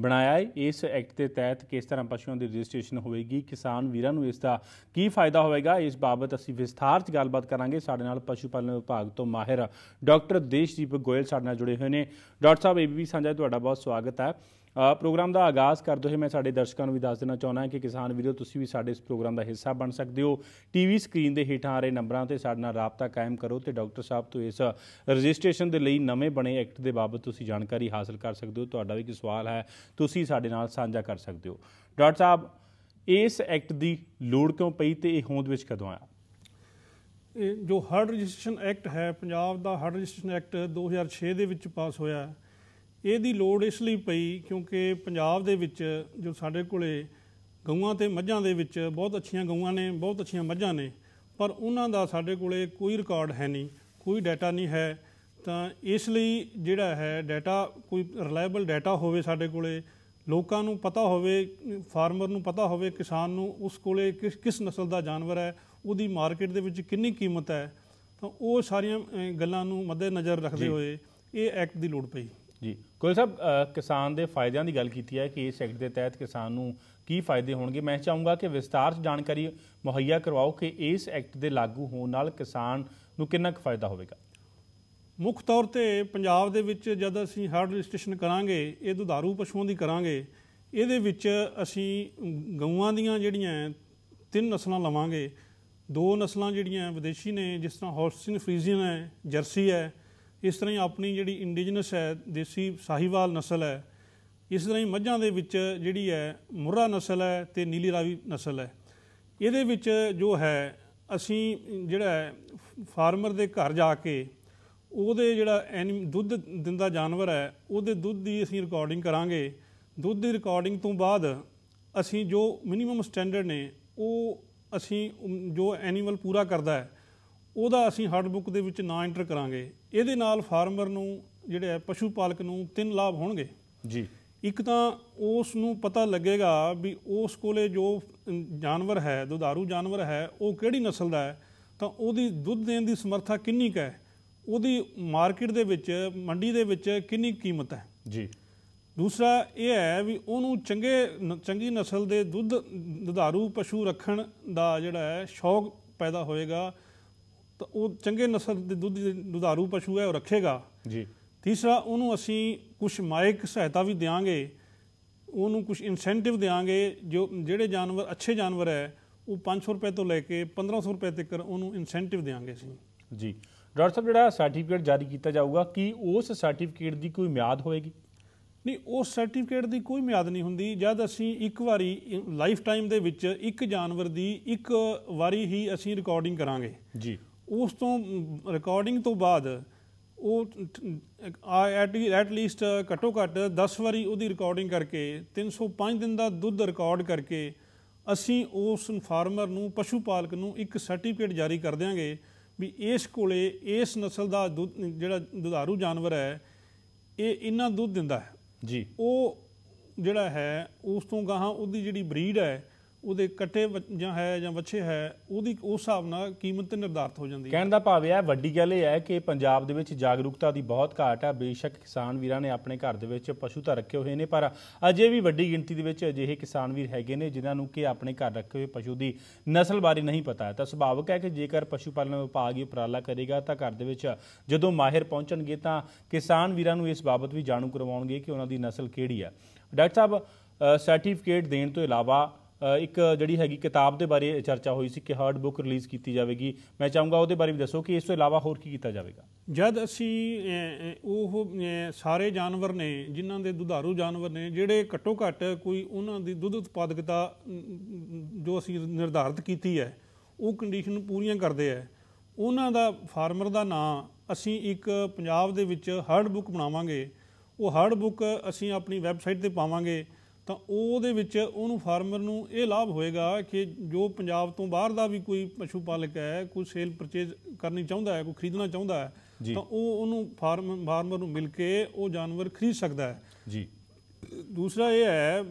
ਬਣਾਇਆ ਹੈ। ਇਸ ਐਕਟ ਦੇ ਤਹਿਤ ਕਿਸ ਤਰ੍ਹਾਂ ਪਸ਼ੂਆਂ ਦੀ ਰਜਿਸਟ੍ਰੇਸ਼ਨ ਹੋਵੇਗੀ, ਕਿਸਾਨ ਵੀਰਾਂ ਨੂੰ ਇਸ ਦਾ ਕੀ ਫਾਇਦਾ ਹੋਵੇਗਾ, ਇਸ ਬਾਬਤ ਅਸੀਂ ਵਿਸਥਾਰ 'ਚ ਗੱਲਬਾਤ ਕਰਾਂਗੇ। ਸਾਡੇ ਨਾਲ ਪਸ਼ੂ ਪਾਲਣ ਵਿਭਾਗ ਤੋਂ ਮਾਹਿਰ ਡਾਕਟਰ ਦੇਸ਼ਦੀਪ ਗੋਇਲ ਸਾਡੇ ਨਾਲ ਜੁੜੇ ਹੋਏ ਨੇ। ਡਾਕਟਰ ਸਾਹਿਬ ਏਬੀਪੀ ਸਾਂਝਾ ਤੁਹਾਡਾ ਬਹੁਤ ਸਵਾਗਤ ਹੈ। ਪ੍ਰੋਗਰਾਮ ਦਾ ਆਗਾਜ਼ ਕਰਦੇ ਹੋਏ ਮੈਂ ਸਾਡੇ ਦਰਸ਼ਕਾਂ ਨੂੰ ਵੀ ਦੱਸ ਦੇਣਾ ਚਾਹੁੰਦਾ ਹਾਂ ਕਿ ਕਿਸਾਨ ਵੀਰੋ, ਤੁਸੀਂ ਵੀ ਸਾਡੇ ਇਸ ਪ੍ਰੋਗਰਾਮ ਦਾ ਹਿੱਸਾ ਬਣ ਸਕਦੇ ਹੋ। ਟੀਵੀ ਸਕਰੀਨ ਦੇ ਹੇਠਾਂ ਆ ਰਹੇ ਨੰਬਰਾਂ ਤੇ ਸਾਡੇ ਨਾਲ ਰਾਬਤਾ ਕਾਇਮ ਕਰੋ ਤੇ ਡਾਕਟਰ ਸਾਹਿਬ ਤੋਂ ਇਸ ਰਜਿਸਟ੍ਰੇਸ਼ਨ ਦੇ ਲਈ ਨਵੇਂ ਬਣੇ ਐਕਟ ਦੇ ਬਾਬਤ ਤੁਸੀਂ ਜਾਣਕਾਰੀ ਹਾਸਲ ਕਰ ਸਕਦੇ ਹੋ। ਤੁਹਾਡਾ ਵੀ ਕੋਈ ਸਵਾਲ ਹੈ, ਤੁਸੀਂ ਸਾਡੇ ਨਾਲ ਸਾਂਝਾ ਕਰ ਸਕਦੇ ਹੋ। ਡਾਕਟਰ ਸਾਹਿਬ, ਇਸ ਐਕਟ ਦੀ ਲੋੜ ਕਿਉਂ ਪਈ ਤੇ ਇਹ ਹੋਂਦ ਵਿੱਚ ਕਦੋਂ ਆਇਆ? ਇਹ ਜੋ ਹਰਡ ਰਜਿਸਟ੍ਰੇਸ਼ਨ ਐਕਟ ਹੈ, ਪੰਜਾਬ ਦਾ ਹਰਡ ਰਜਿਸਟ੍ਰੇਸ਼ਨ ਐਕਟ 2006 ਦੇ ਵਿੱਚ ਪਾਸ ਹੋਇਆ ਹੈ। ਇਹਦੀ ਲੋੜ ਇਸ ਲਈ ਪਈ ਕਿਉਂਕਿ ਪੰਜਾਬ ਦੇ ਵਿੱਚ ਜੋ ਸਾਡੇ ਕੋਲੇ ਗਊਆਂ ਤੇ ਮੱਝਾਂ ਦੇ ਵਿੱਚ ਬਹੁਤ ਅੱਛੀਆਂ ਗਊਆਂ ਨੇ ਬਹੁਤ ਅੱਛੀਆਂ ਮੱਝਾਂ ਨੇ ਪਰ ਉਹਨਾਂ ਦਾ ਸਾਡੇ ਕੋਲੇ ਕੋਈ ਰਿਕਾਰਡ ਹੈ ਨਹੀਂ ਕੋਈ ਡਾਟਾ ਨਹੀਂ ਹੈ ਤਾਂ ਇਸ ਲਈ ਜਿਹੜਾ ਹੈ ਡਾਟਾ ਕੋਈ ਰਿਲਾਇਬਲ ਡਾਟਾ ਹੋਵੇ ਸਾਡੇ ਕੋਲੇ ਲੋਕਾਂ ਨੂੰ ਪਤਾ ਹੋਵੇ ਫਾਰਮਰ ਨੂੰ ਪਤਾ ਹੋਵੇ ਕਿਸਾਨ ਨੂੰ ਉਸ ਕੋਲੇ ਕਿਸ ਕਿਸ ਨਸਲ ਦਾ ਜਾਨਵਰ ਹੈ ਉਹਦੀ ਮਾਰਕੀਟ ਦੇ ਵਿੱਚ ਕਿੰਨੀ ਕੀਮਤ ਹੈ ਤਾਂ ਉਹ ਸਾਰੀਆਂ ਗੱਲਾਂ ਨੂੰ ਮੱਦੇਨਜ਼ਰ ਰੱਖਦੇ ਜੀ। ਹੋਏ ਇਹ ਐਕਟ ਦੀ ਲੋੜ ਪਈ ਜੀ। ਕੋਲ ਸਾਹਿਬ ਕਿਸਾਨ ਦੇ ਫਾਇਦਿਆਂ ਦੀ ਗੱਲ ਕੀਤੀ ਹੈ ਕਿ ਇਸ ਐਕਟ ਦੇ ਤਹਿਤ ਕਿਸਾਨ ਨੂੰ ਕੀ ਫਾਇਦੇ ਹੋਣਗੇ? ਮੈਂ ਚਾਹੂੰਗਾ ਕਿ ਵਿਸਤਾਰ 'ਚ ਜਾਣਕਾਰੀ ਮੁਹੱਈਆ ਕਰਵਾਓ ਕਿ ਇਸ ਐਕਟ ਦੇ ਲਾਗੂ ਹੋਣ ਨਾਲ ਕਿਸਾਨ ਨੂੰ ਕਿੰਨਾ ਕੁ ਫਾਇਦਾ ਹੋਵੇਗਾ। ਮੁੱਖ ਤੌਰ ਤੇ ਪੰਜਾਬ ਦੇ ਵਿੱਚ ਜਦ ਅਸੀਂ ਹਰਡ ਰਜਿਸਟ੍ਰੇਸ਼ਨ ਕਰਾਂਗੇ, ਇਹ ਦੁਧਾਰੂ ਪਸ਼ੂਆਂ ਦੀ ਕਰਾਂਗੇ, ਇਹਦੇ ਵਿੱਚ ਅਸੀਂ ਗਊਆਂ ਦੀਆਂ ਜਿਹੜੀਆਂ ਤਿੰਨ ਨਸਲਾਂ ਲਵਾਂਗੇ। ਦੋ ਨਸਲਾਂ ਜਿਹੜੀਆਂ ਵਿਦੇਸ਼ੀ ਨੇ, ਜਿਸ ਤਰ੍ਹਾਂ ਹੌਲਸਟੀਨ ਫਰੀਜ਼ੀਅਨ ਹੈ, ਜਰਸੀ ਹੈ ਇਸ ਤਰ੍ਹਾਂ ਹੀ ਆਪਣੀ ਜਿਹੜੀ ਇੰਡੀਜਨਸ ਹੈ, ਦੇਸੀ ਸਾਹੀਵਾਲ ਨਸਲ ਹੈ, ਇਸ ਤਰ੍ਹਾਂ ਹੀ ਮੱਝਾਂ ਦੇ ਵਿੱਚ ਜਿਹੜੀ ਹੈ ਮੁਰਾ ਨਸਲ ਹੈ ਤੇ ਨੀਲੀ ਰਾਵੀ ਨਸਲ ਹੈ। ਇਹਦੇ ਵਿੱਚ ਜੋ ਹੈ, ਅਸੀਂ ਜਿਹੜਾ ਫਾਰਮਰ ਦੇ ਘਰ ਜਾ ਕੇ ਉਹਦੇ ਜਿਹੜਾ ਐਨੀ, ਦੁੱਧ ਦਿੰਦਾ ਜਾਨਵਰ ਹੈ, ਉਹਦੇ ਦੁੱਧ ਦੀ ਅਸੀਂ ਰਿਕਾਰਡਿੰਗ ਕਰਾਂਗੇ। ਦੁੱਧ ਦੀ ਰਿਕਾਰਡਿੰਗ ਤੋਂ ਬਾਅਦ ਅਸੀਂ ਜੋ ਮਿਨੀਮਮ ਸਟੈਂਡਰਡ ਨੇ, ਉਹ ਅਸੀਂ, ਜੋ ਐਨੀਮਲ ਪੂਰਾ ਕਰਦਾ ਹੈ ਉਹਦਾ ਅਸੀਂ ਹਰਡ ਬੁੱਕ ਦੇ ਵਿੱਚ ਨਾਂ ਐਂਟਰ ਕਰਾਂਗੇ। ਇਹਦੇ ਨਾਲ ਫਾਰਮਰ ਨੂੰ ਜਿਹੜੇ ਹੈ ਪਸ਼ੂ ਪਾਲਕ ਨੂੰ ਤਿੰਨ ਲਾਭ ਹੋਣਗੇ। ਜੀ। ਇੱਕ ਤਾਂ ਉਸ ਨੂੰ ਪਤਾ ਲੱਗੇਗਾ ਵੀ ਉਸ ਕੋਲੇ ਜੋ ਜਾਨਵਰ ਹੈ ਦੁਧਾਰੂ ਜਾਨਵਰ ਹੈ ਉਹ ਕਿਹੜੀ ਨਸਲ ਦਾ ਹੈ ਤਾਂ ਉਹਦੀ ਦੁੱਧ ਦੇਣ ਦੀ ਸਮਰੱਥਾ ਕਿੰਨੀ ਕੁ ਹੈ ਉਹਦੀ ਮਾਰਕੀਟ ਦੇ ਵਿੱਚ ਮੰਡੀ ਦੇ ਵਿੱਚ ਕਿੰਨੀ ਕੀਮਤ ਹੈ। ਜੀ। ਦੂਸਰਾ ਇਹ ਹੈ ਵੀ ਉਹਨੂੰ ਚੰਗੇ ਚੰਗੀ ਨਸਲ ਦੇ ਦੁੱਧ ਦੁਧਾਰੂ ਪਸ਼ੂ ਰੱਖਣ ਦਾ ਜਿਹੜਾ ਹੈ ਸ਼ੌਕ ਪੈਦਾ ਹੋਏਗਾ। ਤਾਂ ਉਹ ਚੰਗੇ ਨਸਲ ਦੇ ਦੁੱਧ ਦੁਧਾਰੂ ਪਸ਼ੂ ਹੈ ਉਹ ਰੱਖੇਗਾ। ਜੀ। ਤੀਸਰਾ ਉਹਨੂੰ ਅਸੀਂ ਕੁਝ ਮਾਇਕ ਸਹਾਇਤਾ ਵੀ ਦਿਆਂਗੇ। ਉਹਨੂੰ ਕੁਝ ਇਨਸੈਂਟਿਵ ਦੇਾਂਗੇ ਜੋ ਜਿਹੜੇ ਜਾਨਵਰ ਅੱਛੇ ਜਾਨਵਰ ਹੈ ਉਹ 500 ਰੁਪਏ ਤੋਂ ਲੈ ਕੇ 1500 ਰੁਪਏ ਤੱਕ ਉਹਨੂੰ ਇਨਸੈਂਟਿਵ ਦੇਾਂਗੇ ਅਸੀਂ। ਜੀ। ਡਾਕਟਰ ਸਾਹਿਬ ਜਿਹੜਾ ਸਰਟੀਫਿਕੇਟ ਜਾਰੀ ਕੀਤਾ ਜਾਊਗਾ ਕੀ ਉਸ ਸਰਟੀਫਿਕੇਟ ਦੀ ਕੋਈ ਮਿਆਦ ਹੋਏਗੀ ਨਹੀਂ ਉਸ ਸਰਟੀਫਿਕੇਟ ਦੀ ਕੋਈ ਮਿਆਦ ਨਹੀਂ ਹੁੰਦੀ। ਜਦ ਅਸੀਂ ਇੱਕ ਵਾਰੀ ਲਾਈਫ ਟਾਈਮ ਦੇ ਵਿੱਚ ਇੱਕ ਜਾਨਵਰ ਦੀ ਇੱਕ ਵਾਰੀ ਹੀ ਅਸੀਂ ਰਿਕਾਰਡਿੰਗ ਕਰਾਂਗੇ। ਜੀ। ਉਸ ਤੋਂ ਰਿਕਾਰਡਿੰਗ ਤੋਂ ਬਾਅਦ ਉਹ ਐਟ ਲੀਸਟ ਘੱਟੋ ਘੱਟ 10 ਵਾਰੀ ਉਹਦੀ ਰਿਕਾਰਡਿੰਗ ਕਰਕੇ 305 ਦਿਨ ਦਾ ਦੁੱਧ ਰਿਕਾਰਡ ਕਰਕੇ ਅਸੀਂ ਉਸ ਫਾਰਮਰ ਨੂੰ ਪਸ਼ੂ ਪਾਲਕ ਨੂੰ ਇੱਕ ਸਰਟੀਫਿਕੇਟ ਜਾਰੀ ਕਰ ਦਿਆਂਗੇ ਵੀ ਇਸ ਕੋਲੇ ਇਸ ਨਸਲ ਦਾ ਦੁੱਧ ਜਿਹੜਾ ਦੁਧਾਰੂ ਜਾਨਵਰ ਹੈ ਇਹ ਇੰਨਾ ਦੁੱਧ ਦਿੰਦਾ ਹੈ। ਜੀ। ਉਹ ਜਿਹੜਾ ਹੈ ਉਸ ਤੋਂ ਗਾਹਾਂ ਉਹਦੀ ਜਿਹੜੀ ਬਰੀਡ ਹੈ ਉਹਦੇ ਕੱਟੇ ਜਾਂ ਹੈ ਜਾਂ ਵੱਛੇ ਹੈ, ਉਹਦੀ ਉਸ ਹਿਸਾਬ ਨਾਲ ਕੀਮਤ ਨਿਰਧਾਰਤ ਹੋ ਜਾਂਦੀ ਹੈ। ਕਹਿਣ ਦਾ ਭਾਵ ਇਹ ਹੈ, ਵੱਡੀ ਗੱਲ ਇਹ ਹੈ ਕਿ ਪੰਜਾਬ ਦੇ ਵਿੱਚ ਜਾਗਰੂਕਤਾ ਦੀ ਬਹੁਤ ਘਾਟ ਹੈ। ਬੇਸ਼ੱਕ ਕਿਸਾਨ ਵੀਰਾਂ ਨੇ ਆਪਣੇ ਘਰ ਦੇ ਵਿੱਚ ਪਸ਼ੂ ਤਾਂ ਰੱਖੇ ਹੋਏ ਨੇ, ਪਰ ਅਜੇ ਵੀ ਵੱਡੀ ਗਿਣਤੀ ਦੇ ਵਿੱਚ ਅਜਿਹੇ ਕਿਸਾਨ ਵੀਰ ਹੈਗੇ ਨੇ, ਜਿਨ੍ਹਾਂ ਨੂੰ ਕਿ ਆਪਣੇ ਘਰ ਰੱਖੇ ਹੋਏ ਪਸ਼ੂ ਦੀ ਨਸਲ ਬਾਰੇ ਨਹੀਂ ਪਤਾ ਹੈ। ਤਾਂ ਸੁਭਾਵਿਕ ਹੈ ਕਿ ਜੇਕਰ ਪਸ਼ੂ ਪਾਲਣ ਵਿਭਾਗ ਇਹ ਉਪਰਾਲਾ ਕਰੇਗਾ, ਤਾਂ ਘਰ ਦੇ ਵਿੱਚ ਜਦੋਂ ਮਾਹਿਰ ਪਹੁੰਚਣਗੇ, ਤਾਂ ਕਿਸਾਨ ਵੀਰਾਂ ਨੂੰ ਇਸ ਬਾਬਤ ਵੀ ਜਾਣੂ ਕਰਵਾਉਣਗੇ ਕਿ ਉਹਨਾਂ ਦੀ ਨਸਲ ਕਿਹੜੀ ਹੈ। ਡਾਕਟਰ ਸਾਹਿਬ ਸਰਟੀਫਿਕੇਟ ਦੇਣ ਤੋਂ ਇਲਾਵਾ ਇੱਕ ਜਿਹੜੀ ਹੈਗੀ ਕਿਤਾਬ ਦੇ ਬਾਰੇ ਚਰਚਾ ਹੋਈ ਸੀ ਕਿ ਹਾਰਡ ਬੁੱਕ ਰਿਲੀਜ਼ ਕੀਤੀ ਜਾਵੇਗੀ। ਮੈਂ ਚਾਹੂੰਗਾ ਉਹਦੇ ਬਾਰੇ ਵੀ ਦੱਸੋ ਕਿ ਇਸ ਤੋਂ ਇਲਾਵਾ ਹੋਰ ਕੀ ਕੀਤਾ ਜਾਵੇਗਾ। ਜਦ ਅਸੀਂ ਉਹ ਸਾਰੇ ਜਾਨਵਰ ਨੇ, ਜਿਨ੍ਹਾਂ ਦੇ ਦੁਧਾਰੂ ਜਾਨਵਰ ਨੇ, ਜਿਹੜੇ ਘੱਟੋ ਘੱਟ ਕੋਈ ਉਹਨਾਂ ਦੀ ਦੁੱਧ ਉਤਪਾਦਕਤਾ ਜੋ ਅਸੀਂ ਨਿਰਧਾਰਤ ਕੀਤੀ ਹੈ, ਉਹ ਕੰਡੀਸ਼ਨ ਪੂਰੀਆਂ ਕਰਦੇ ਹੈ। ਉਹਨਾਂ ਦਾ ਫਾਰਮਰ ਦਾ ਨਾਂ ਅਸੀਂ ਇੱਕ ਪੰਜਾਬ ਦੇ ਵਿੱਚ ਹਰਡ ਬੁੱਕ ਬਣਾਵਾਂਗੇ। ਉਹ ਹਰਡ ਬੁੱਕ ਅਸੀਂ ਆਪਣੀ ਵੈਬਸਾਈਟ ਤੇ ਪਾਵਾਂਗੇ। ਤਾਂ ਉਹਦੇ ਵਿੱਚ ਉਹਨੂੰ ਫਾਰਮਰ ਨੂੰ ਇਹ ਲਾਭ ਹੋਏਗਾ ਕਿ ਜੋ ਪੰਜਾਬ ਤੋਂ ਬਾਹਰ ਦਾ ਵੀ ਕੋਈ ਪਸ਼ੂ ਪਾਲਕ ਹੈ ਕੋਈ ਸੇਲ ਪਰਚੇਜ਼ ਕਰਨੀ ਚਾਹੁੰਦਾ ਹੈ ਕੋਈ ਖਰੀਦਣਾ ਚਾਹੁੰਦਾ ਹੈ। ਤਾਂ ਉਹ ਉਹਨੂੰ ਫਾਰਮ ਫਾਰਮਰ ਨੂੰ ਮਿਲ ਕੇ ਉਹ ਜਾਨਵਰ ਖਰੀਦ ਸਕਦਾ ਹੈ। ਜੀ। ਦੂਸਰਾ ਇਹ ਹੈ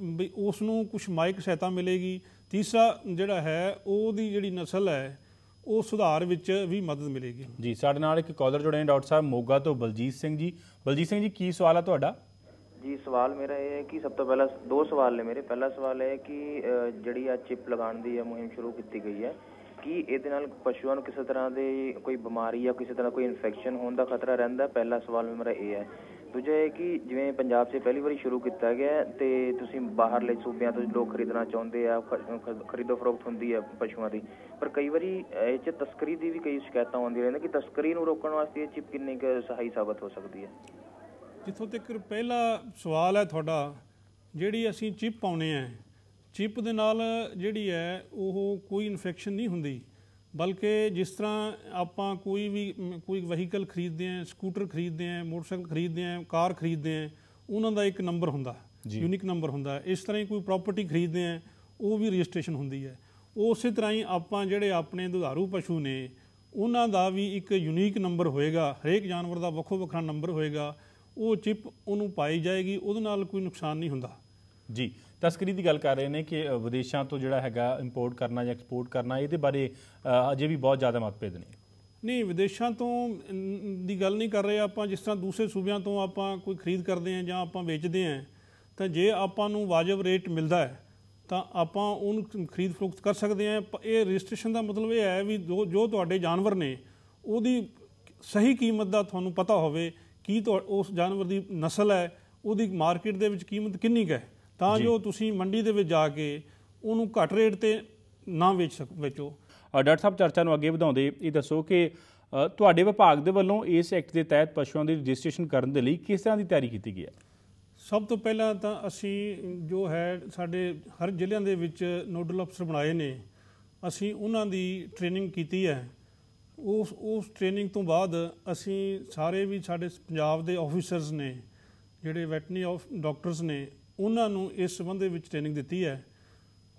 ਵੀ ਉਸ ਨੂੰ ਕੁਝ ਮਾਇਕ ਸਹਾਇਤਾ ਮਿਲੇਗੀ। ਤੀਸਰਾ ਜਿਹੜਾ ਹੈ ਉਹਦੀ ਜਿਹੜੀ ਨਸਲ ਹੈ ਉਹ ਸੁਧਾਰ ਵਿੱਚ ਵੀ ਮਦਦ ਮਿਲੇਗੀ। ਜੀ ਸਾਡੇ ਨਾਲ ਇੱਕ ਕਾਲਰ ਜੁੜੇ ਨੇ ਡਾਕਟਰ ਸਾਹਿਬ ਮੋਗਾ ਤੋਂ ਬਲਜੀਤ ਸਿੰਘ ਜੀ। ਬਲਜੀਤ ਸਿੰਘ ਜੀ ਕੀ ਸਵਾਲ ਹੈ ਤੁਹਾਡਾ? ਜੀ, ਸਵਾਲ ਮੇਰਾ ਇਹ ਹੈ ਕਿ ਸਭ ਤੋਂ ਪਹਿਲਾਂ ਦੋ ਸਵਾਲ ਨੇ ਮੇਰੇ। ਪਹਿਲਾ ਸਵਾਲ ਇਹ ਹੈ ਕਿ ਜਿਹੜੀ ਆ ਚਿਪ ਲਗਾਉਣ ਦੀ ਇਹ ਮੁਹਿੰਮ ਸ਼ੁਰੂ ਕੀਤੀ ਗਈ ਹੈ, ਕਿ ਇਹਦੇ ਨਾਲ ਪਸ਼ੂਆਂ ਨੂੰ ਕਿਸੇ ਤਰ੍ਹਾਂ ਦੀ ਕੋਈ ਬਿਮਾਰੀ ਜਾਂ ਕਿਸੇ ਤਰ੍ਹਾਂ ਕੋਈ ਇਨਫੈਕਸ਼ਨ ਹੋਣ ਦਾ ਖਤਰਾ ਰਹਿੰਦਾ? ਪਹਿਲਾ ਸਵਾਲ ਮੇਰਾ ਇਹ ਹੈ। ਦੂਜਾ ਇਹ ਕਿ ਜਿਵੇਂ ਪੰਜਾਬ 'ਚ ਪਹਿਲੀ ਵਾਰੀ ਸ਼ੁਰੂ ਕੀਤਾ ਗਿਆ ਤੇ ਤੁਸੀਂ ਬਾਹਰਲੇ ਸੂਬਿਆਂ ਤੋਂ ਲੋਕ ਖਰੀਦਣਾ ਚਾਹੁੰਦੇ ਆ ਖਰੀਦੋ ਫਰੋਖਤ ਹੁੰਦੀ ਹੈ ਪਸ਼ੂਆਂ ਦੀ। ਪਰ ਕਈ ਵਾਰੀ ਇਹ 'ਚ ਤਸਕਰੀ ਦੀ ਵੀ ਕਈ ਸ਼ਿਕਾਇਤਾਂ ਆਉਂਦੀਆਂ ਰਹਿੰਦੀਆਂ ਕਿ ਤਸਕਰੀ ਨੂੰ ਰੋਕਣ ਵਾਸਤੇ ਇਹ ਚਿਪ ਕਿੰਨੀ ਕੁ ਸਹਾਈ ਸਾਬਤ ਹੋ ਸਕਦੀ ਹੈ? ਜਿੱਥੋਂ ਤੱਕ ਪਹਿਲਾ ਸਵਾਲ ਹੈ ਤੁਹਾਡਾ ਜਿਹੜੀ ਅਸੀਂ ਚਿਪ ਪਾਉਨੇ ਆ ਚਿਪ ਦੇ ਨਾਲ ਜਿਹੜੀ ਹੈ ਉਹ ਕੋਈ ਇਨਫੈਕਸ਼ਨ ਨਹੀਂ ਹੁੰਦੀ ਬਲਕਿ ਜਿਸ ਤਰ੍ਹਾਂ ਆਪਾਂ ਕੋਈ ਵੀ ਕੋਈ ਵਹੀਕਲ ਖਰੀਦਦੇ ਆ ਸਕੂਟਰ ਖਰੀਦਦੇ ਆ ਮੋਟਰਸਾਈਕਲ ਖਰੀਦਦੇ ਆ ਕਾਰ ਖਰੀਦਦੇ ਆ ਉਹਨਾਂ ਦਾ ਇੱਕ ਨੰਬਰ ਹੁੰਦਾ ਯੂਨਿਕ ਨੰਬਰ ਹੁੰਦਾ। ਇਸ ਤਰ੍ਹਾਂ ਹੀ ਕੋਈ ਪ੍ਰਾਪਰਟੀ ਖਰੀਦਦੇ ਆ ਉਹ ਵੀ ਰਜਿਸਟ੍ਰੇਸ਼ਨ ਹੁੰਦੀ ਹੈ। ਉਸੇ ਤਰ੍ਹਾਂ ਹੀ ਆਪਾਂ ਜਿਹੜੇ ਆਪਣੇ ਦੁਧਾਰੂ ਪਸ਼ੂ ਨੇ ਉਹਨਾਂ ਦਾ ਵੀ ਇੱਕ ਯੂਨੀਕ ਨੰਬਰ ਹੋਏਗਾ ਹਰੇਕ ਜਾਨਵਰ ਦਾ ਵੱਖੋ ਵੱਖਰਾ ਨੰਬਰ ਹੋਏਗਾ। ਉਹ ਚਿਪ ਉਹਨੂੰ ਪਾਈ ਜਾਏਗੀ ਉਹਦੇ ਨਾਲ ਕੋਈ ਨੁਕਸਾਨ ਨਹੀਂ ਹੁੰਦਾ। ਜੀ ਤਸਕਰੀ ਦੀ ਗੱਲ ਕਰ ਰਹੇ ਨੇ ਕਿ ਵਿਦੇਸ਼ਾਂ ਤੋਂ ਜਿਹੜਾ ਹੈਗਾ ਇੰਪੋਰਟ ਕਰਨਾ ਜਾਂ ਐਕਸਪੋਰਟ ਕਰਨਾ ਇਹਦੇ ਬਾਰੇ ਅਜੇ ਵੀ ਬਹੁਤ ਜ਼ਿਆਦਾ ਮਤਭੇਦ ਨੇ। ਨਹੀਂ ਵਿਦੇਸ਼ਾਂ ਤੋਂ ਦੀ ਗੱਲ ਨਹੀਂ ਕਰ ਰਹੇ ਆਪਾਂ ਜਿਸ ਤਰ੍ਹਾਂ ਦੂਸਰੇ ਸੂਬਿਆਂ ਤੋਂ ਆਪਾਂ ਕੋਈ ਖਰੀਦ ਕਰਦੇ ਹਾਂ ਜਾਂ ਆਪਾਂ ਵੇਚਦੇ ਹਾਂ ਤਾਂ ਜੇ ਆਪਾਂ ਨੂੰ ਵਾਜਬ ਰੇਟ ਮਿਲਦਾ ਹੈ ਤਾਂ ਆਪਾਂ ਉਹਨੂੰ ਖਰੀਦ ਫਰੋਖਤ ਕਰ ਸਕਦੇ ਪ- ਇਹ ਰਜਿਸਟ੍ਰੇਸ਼ਨ ਦਾ ਮਤਲਬ ਇਹ ਹੈ ਵੀ ਜੋ ਤੁਹਾਡੇ ਜਾਨਵਰ ਨੇ ਉਹਦੀ ਸਹੀ ਕੀਮਤ ਦਾ ਤੁਹਾਨੂੰ ਪਤਾ ਹੋਵੇ ਕੀ ਉਸ ਜਾਨਵਰ ਦੀ ਨਸਲ ਹੈ ਉਹਦੀ ਮਾਰਕੀਟ ਦੇ ਵਿੱਚ ਕੀਮਤ ਕਿੰਨੀ ਹੈ? ਤਾਂ ਜੋ। ਤੁਸੀਂ ਮੰਡੀ ਦੇ ਵਿੱਚ ਜਾ ਕੇ ਉਹਨੂੰ ਘੱਟ ਰੇਟ ਤੇ ਨਾ ਵੇਚ ਸਕ ਵੇਚੋ। ਡਾਕਟਰ ਸਾਹਿਬ ਚਰਚਾ ਨੂੰ ਅੱਗੇ ਵਧਾਉਂਦੇ ਇਹ ਦੱਸੋ ਕਿ ਤੁਹਾਡੇ ਵਿਭਾਗ ਦੇ ਵੱਲੋਂ ਇਸ ਐਕਟ ਦੇ ਤਹਿਤ ਪਸ਼ੂਆਂ ਦੀ ਰਜਿਸਟ੍ਰੇਸ਼ਨ ਕਰਨ ਦੇ ਲਈ ਕਿਸ ਤਰ੍ਹਾਂ ਦੀ ਤਿਆਰੀ ਕੀਤੀ ਗਈ ਹੈ? ਸਭ ਤੋਂ ਪਹਿਲਾਂ ਤਾਂ ਅਸੀਂ ਜੋ ਹੈ ਸਾਡੇ ਹਰ ਜ਼ਿਲ੍ਹਿਆਂ ਦੇ ਵਿੱਚ ਨੋਡਲ ਅਫਸਰ ਬਣਾਏ ਨੇ। ਅਸੀਂ ਉਹਨਾਂ ਦੀ ਟ੍ਰੇਨਿੰਗ ਕੀਤੀ ਹੈ। ਉਸ ਉਸ ਟ੍ਰੇਨਿੰਗ ਤੋਂ ਬਾਅਦ ਅਸੀਂ ਸਾਰੇ ਵੀ ਸਾਡੇ ਪੰਜਾਬ ਦੇ ਆਫੀਸਰਸ ਨੇ ਜਿਹੜੇ ਵੈਟਰਨਰੀ ਆਫ ਡਾਕਟਰਸ ਨੇ ਉਹਨਾਂ ਨੂੰ ਇਸ ਸੰਬੰਧ ਦੇ ਵਿੱਚ ਟ੍ਰੇਨਿੰਗ ਦਿੱਤੀ ਹੈ।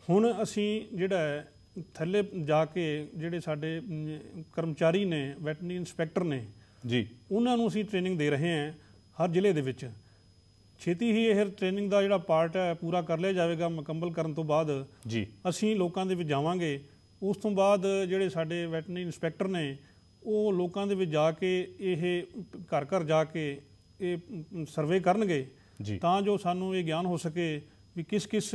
ਹੁਣ ਅਸੀਂ ਜਿਹੜਾ ਹੈ ਥੱਲੇ ਜਾ ਕੇ ਜਿਹੜੇ ਸਾਡੇ ਕਰਮਚਾਰੀ ਨੇ ਵੈਟਰਨਰੀ ਇਨਸਪੈਕਟਰ ਨੇ ਜੀ। ਉਹਨਾਂ ਨੂੰ ਅਸੀਂ ਟ੍ਰੇਨਿੰਗ ਦੇ ਰਹੇ ਹਾਂ ਹਰ ਜ਼ਿਲ੍ਹੇ ਦੇ ਵਿੱਚ। ਛੇਤੀ ਹੀ ਇਹ ਟ੍ਰੇਨਿੰਗ ਦਾ ਜਿਹੜਾ ਪਾਰਟ ਹੈ ਪੂਰਾ ਕਰ ਲਿਆ ਜਾਵੇਗਾ ਮੁਕੰਮਲ ਕਰਨ ਤੋਂ ਬਾਅਦ। ਜੀ। ਅਸੀਂ ਲੋਕਾਂ ਦੇ ਵਿੱਚ ਜਾਵਾਂਗੇ। ਉਸ ਤੋਂ ਬਾਅਦ ਜਿਹੜੇ ਸਾਡੇ ਵੈਟਰਨਰੀ ਇਨਸਪੈਕਟਰ ਨੇ ਉਹ ਲੋਕਾਂ ਦੇ ਵਿੱਚ ਜਾ ਕੇ ਇਹ ਘਰ ਘਰ ਜਾ ਕੇ ਇਹ ਸਰਵੇ ਕਰਨਗੇ। ਤਾਂ ਜੋ ਸਾਨੂੰ ਇਹ ਗਿਆਨ ਹੋ ਸਕੇ ਵੀ ਕਿਸ ਕਿਸ